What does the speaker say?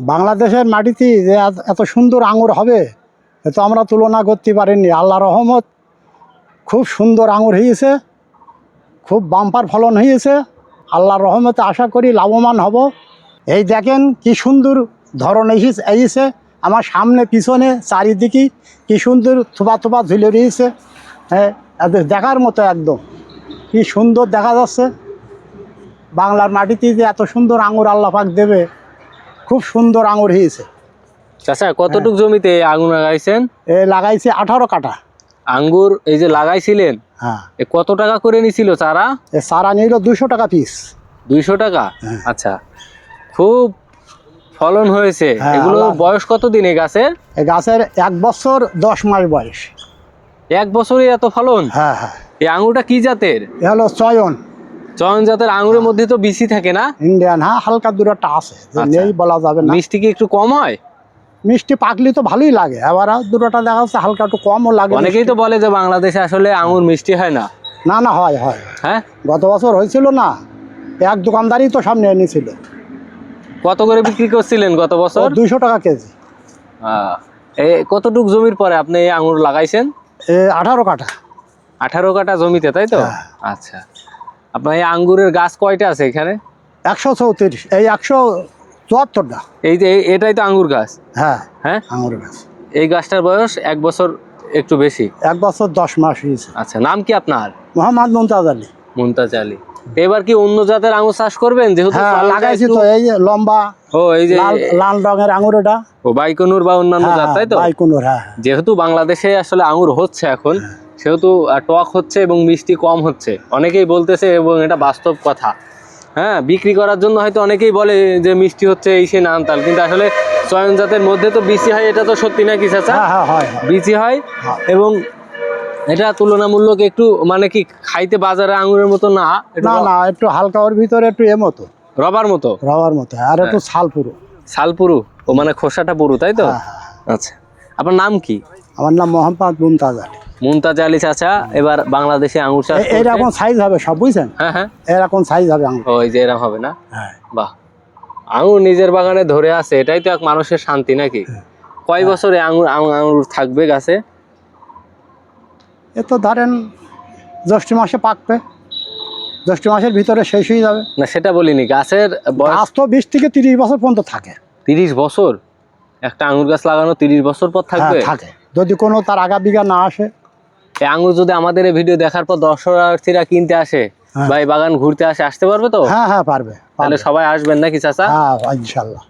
বাংলাদেশের মাটিতে যে এত- সুন্দর আঙুর হবে, এ তো আমরা তুলনা করতে পারিনি। আল্লাহ রহমত খুব সুন্দর আঙুর হয়েছে খুব বাম্পার ফলন হয়েছে আল্লাহর রহমতে আশা করি লাভবান হব। এই দেখেন কি সুন্দর ধরন এসেছে আমার সামনে, পিছনে, চারিদিকে কি সুন্দর থোপা থোপা ঝুলে রয়েছে হ্যাঁ দেখার মতো একদম। কি সুন্দর দেখা যাচ্ছে। বাংলার মাটিতে যে এত সুন্দর আঙুর আল্লাহ পাক দেবে। খুব সুন্দর আঙুর হয়েছে। চাচা কতটুক জমিতে আঙুর লাগাইছেন? এ লাগাইছে আঠারো কাটা আঙ্গুর এই যে লাগাইছিলেন হ্যাঁ। এ কত টাকা করে নিছিল চারা? এ সারা নিল দুশো টাকা পিস দুইশো টাকা? হ্যাঁ। আচ্ছা খুব ফলন হয়েছে। হ্যাঁ, এগুলো বয়স কত দিন এই গাছের গাছের এক বছর দশ মাস বয়স। এক বছরে এত ফলন? হ্যাঁ হ্যাঁ। এই আঙুরটা কি জাতের? এ হলো চয়ন। চয়ন জাতের আঙুরের মধ্যে তো বিসি থাকে না? ইন্ডিয়ান হ্যাঁ হালকা দূরটা আছে। আচ্ছা। নেই বলা যাবে না। মিষ্টি কি একটু কম হয়? মিষ্টি পাকলি তো ভালোই লাগে। এবার দূরটা দেখা যাচ্ছে হালকা একটু কমও লাগে অনেকেই তো বলে যে বাংলাদেশে আসলে আঙুর মিষ্টি হয় না। না না হয় হয়। হ্যাঁ? গত বছর হয়েছিল না? এক দোকানদারই তো সামনে এনেছিল। কত করে বিক্রি করছিলেন গত বছর? দুইশো টাকা কেজি। কতটুক জমির পরে আপনি এই আঙুর লাগাইছেন? এ আঠারো কাটা আঠারো কাটা জমিতে তাই তো? হ্যাঁ। আচ্ছা। আপনার এই আঙ্গুরের গাছ কয়টা আছে এখানে? একশো চৌত্রিশ এই একশো চুয়াত্তরটা। এই যে এটাই তো আঙ্গুর গাছ? হ্যাঁ হ্যাঁ? আঙুর গাছ। এই গাছটার বয়স এক বছর একটু বেশি? এক বছর দশ মাস হয়েছে। আচ্ছা নাম কি আপনার? মোহাম্মদ মুমতাজ আলী। মুমতাজ আলী। এবার কি অন্য জাতের আঙুর চাষ করবেন? যেহেতু হ্যাঁ লাগাইছি তো এই যে লম্বা ও এই যে লাল লাল রঙের আঙুর এটা। ও বাইকনুর বা অন্যান্য জাত তাই তো? বাইকুনুর হ্যাঁ যেহেতু বাংলাদেশে আসলে আঙুর হচ্ছে এখন সেহেতু টক হচ্ছে এবং মিষ্টি কম হচ্ছে। অনেকেই বলতেছে এবং এটা বাস্তব কথা। হ্যাঁ বিক্রি করার জন্য হয়তো অনেকেই বলে যে মিষ্টি হচ্ছে এই সে নানতাল কিন্তু আসলে চয়ন জাতের মধ্যে তো বিচি হয় এটা তো সত্যি নাকি চাচা? হ্যাঁ হ্যাঁ। বিচি হয় হ্যাঁ। এবং এটা তুলনামূলক একটু মানে কি খাইতে বাজারে আঙুরের মতো না? একটু না না একটু হালকা ওর ভিতরে একটু এ মতো। রবার মতো? রবার মতো আর একটু ছাল পুরো শাল পুরু। ও মানে খোসাটা পুরু তাই তো। আচ্ছা। আপনার নাম কি? আমার নাম মোহাম্মদ মুমতাজ আলী। মুমতাজ আলী চাচা এবার বাংলাদেশে আঙুর চাষ এ- এইরকম সাইজ হবে সব বুঝছেন? হ্যাঁ হ্যাঁ। এরকম সাইজ হবে আঙুর ওই যে এরকম হবে না? হ্যাঁ। বাহ। আঙুর নিজের বাগানে ধরে আছে এটাই তো এক মানুষের শান্তি নাকি? কয় বছরে আঙুর আঙুর আঙুর থাকবে গাছে? এ তো ধরেন জ্যৈষ্ঠ মাসে পাকবে। জ্যৈষ্ঠ মাসের ভিতরে শেষ হয়ে যাবে। না সেটা বলিনি গাছের বয়স গাছ তো বিশ থেকে তিরিশ বছর পর্যন্ত থাকে। তিরিশ বছর? একটা আঙুর গাছ লাগানো তিরিশ বছর পর হ্যাঁ থাকবে? থাকে। যদি কোনো তার আগা বিঘা না আসে এই আঙ্গুর যদি আমাদের এই ভিডিও দেখার পর দর্শনার্থীরা কিনতে আসে ভাই বা এই বাগান ঘুরতে আসে আসতে পারবে তো? হ্যাঁ হ্যাঁ পারবে তাহলে সবাই আসবেন নাকি চাচা? হ্যাঁ ইনশাল্লাহ।